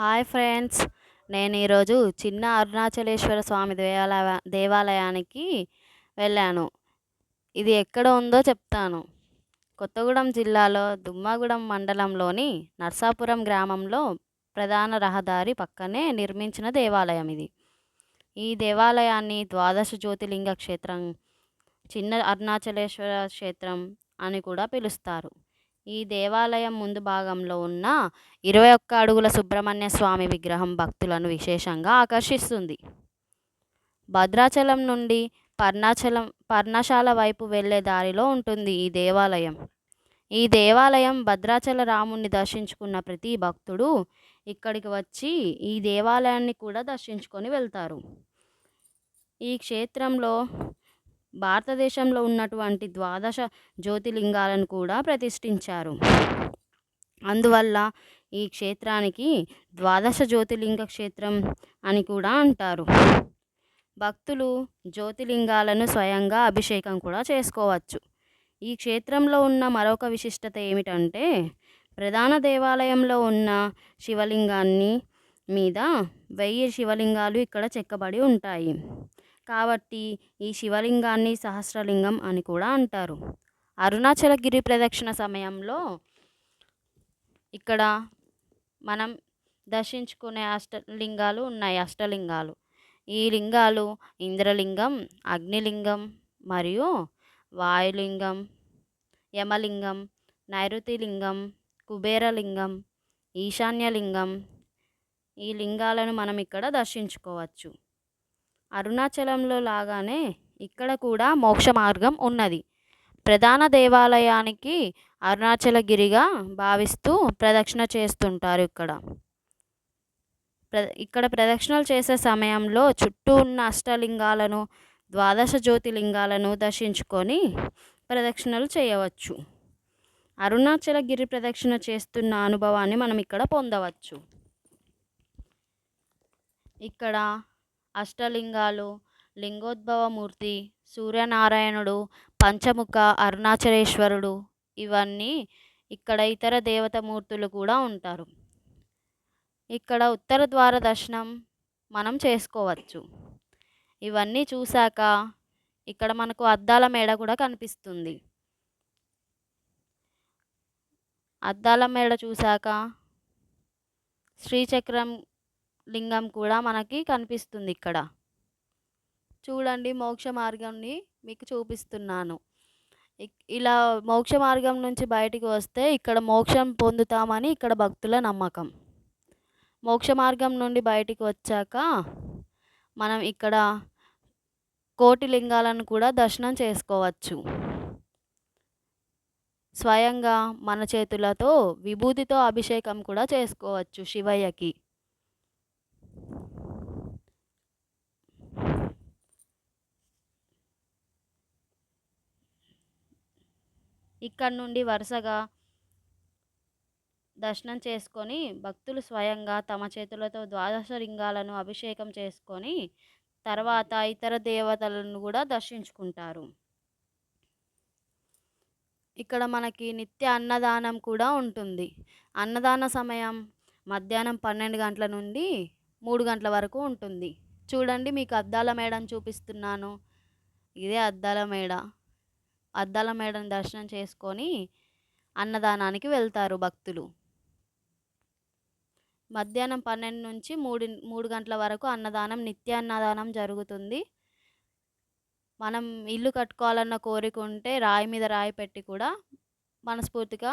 Hi friends. నేను ఈరోజు చిన్న అరుణాచలేశ్వర స్వామి దేవాలయ దేవాలయానికి వెళ్ళాను. ఇది ఎక్కడ ఉందో చెప్తాను. కొత్తగూడెం జిల్లాలో దుమ్మగూడెం మండలంలోని నర్సాపురం గ్రామంలో ప్రధాన రహదారి పక్కనే నిర్మించిన దేవాలయం ఇది. ఈ దేవాలయాన్ని ద్వాదశ జ్యోతిర్లింగ క్షేత్రం చిన్న అరుణాచలేశ్వర క్షేత్రం అని కూడా పిలుస్తారు. ఈ దేవాలయం ముందు భాగంలో ఉన్న ఇరవై ఒక్క అడుగుల సుబ్రహ్మణ్య స్వామి విగ్రహం భక్తులను విశేషంగా ఆకర్షిస్తుంది. భద్రాచలం నుండి పర్ణాచలం పర్ణశాల వైపు వెళ్ళే దారిలో ఉంటుంది ఈ దేవాలయం. ఈ దేవాలయం భద్రాచల రాముణ్ణి దర్శించుకున్న ప్రతి భక్తుడు ఇక్కడికి వచ్చి ఈ దేవాలయాన్ని కూడా దర్శించుకొని వెళ్తారు. ఈ క్షేత్రంలో భారతదేశంలో ఉన్నటువంటి ద్వాదశ జ్యోతిర్లింగాలను కూడా ప్రతిష్ఠించారు. అందువల్ల ఈ క్షేత్రానికి ద్వాదశ జ్యోతిర్లింగ క్షేత్రం అని కూడా అంటారు. భక్తులు జ్యోతిర్లింగాలను స్వయంగా అభిషేకం కూడా చేసుకోవచ్చు. ఈ క్షేత్రంలో ఉన్న మరొక విశిష్టత ఏమిటంటే ప్రధాన దేవాలయంలో ఉన్న శివలింగాన్ని మీద వెయ్యి శివలింగాలు ఇక్కడ చెక్కబడి ఉంటాయి. కాబట్టి ఈ శివలింగాన్ని సహస్రలింగం అని కూడా అంటారు. అరుణాచల గిరి ప్రదక్షిణ సమయంలో ఇక్కడ మనం దర్శించుకునే అష్టలింగాలు ఉన్నాయి. అష్టలింగాలు. ఈ లింగాలు ఇంద్రలింగం అగ్నిలింగం మరియు వాయులింగం యమలింగం నైరుతిలింగం కుబేరలింగం ఈశాన్యలింగం ఈ లింగాలను మనం ఇక్కడ దర్శించుకోవచ్చు. అరుణాచలంలో లాగానే ఇక్కడ కూడా మోక్ష మార్గం ఉన్నది. ప్రధాన దేవాలయానికి అరుణాచలగిరిగా భావిస్తూ ప్రదక్షిణ చేస్తుంటారు ఇక్కడ. ప్ర ఇక్కడ ప్రదక్షిణలు చేసే సమయంలో చుట్టూ ఉన్న అష్టలింగాలను ద్వాదశ జ్యోతిలింగాలను దర్శించుకొని ప్రదక్షిణలు చేయవచ్చు. అరుణాచల గిరి ప్రదక్షిణ చేస్తున్న అనుభవాన్ని మనం ఇక్కడ పొందవచ్చు. ఇక్కడ అష్టలింగాలు లింగోద్భవమూర్తి సూర్యనారాయణుడు పంచముఖ అరుణాచలేశ్వరుడు ఇవన్నీ ఇక్కడ ఇతర దేవతమూర్తులు కూడా ఉంటారు. ఇక్కడ ఉత్తర ద్వార దర్శనం మనం చేసుకోవచ్చు. ఇవన్నీ చూశాక ఇక్కడ మనకు అద్దాల మేడ కూడా కనిపిస్తుంది. అద్దాల మేడ చూశాక శ్రీచక్రం లింగం కూడా మనకి కనిపిస్తుంది ఇక్కడ. చూడండి మోక్ష మార్గంని మీకు చూపిస్తున్నాను. ఇలా మోక్ష మార్గం నుంచి బయటికి వస్తే ఇక్కడ మోక్షం పొందుతామని ఇక్కడ భక్తుల నమ్మకం. మోక్ష మార్గం నుండి బయటికి వచ్చాక మనం ఇక్కడ కోటి లింగాలను కూడా దర్శనం చేసుకోవచ్చు. స్వయంగా మన చేతులతో విభూతితో అభిషేకం కూడా చేసుకోవచ్చు శివయ్యకి. ఇక్కడ నుండి వరుసగా దర్శనం చేసుకొని భక్తులు స్వయంగా తమ చేతులతో ద్వాదశ లింగాలను అభిషేకం చేసుకొని తర్వాత ఇతర దేవతలను కూడా దర్శించుకుంటారు. ఇక్కడ మనకి నిత్య అన్నదానం కూడా ఉంటుంది. అన్నదాన సమయం మధ్యాహ్నం పన్నెండు గంటల నుండి మూడు గంటల వరకు ఉంటుంది. చూడండి మీకు అద్దాల మేడని చూపిస్తున్నాను. ఇదే అద్దాల మేడ. అద్దాల మేడని దర్శనం చేసుకొని అన్నదానానికి వెళ్తారు భక్తులు. మధ్యాహ్నం పన్నెండు నుంచి మూడు మూడు గంటల వరకు అన్నదానం నిత్య అన్నదానం జరుగుతుంది. మనం ఇల్లు కట్టుకోవాలన్న కోరిక ఉంటే రాయి మీద రాయి పెట్టి కూడా మనస్ఫూర్తిగా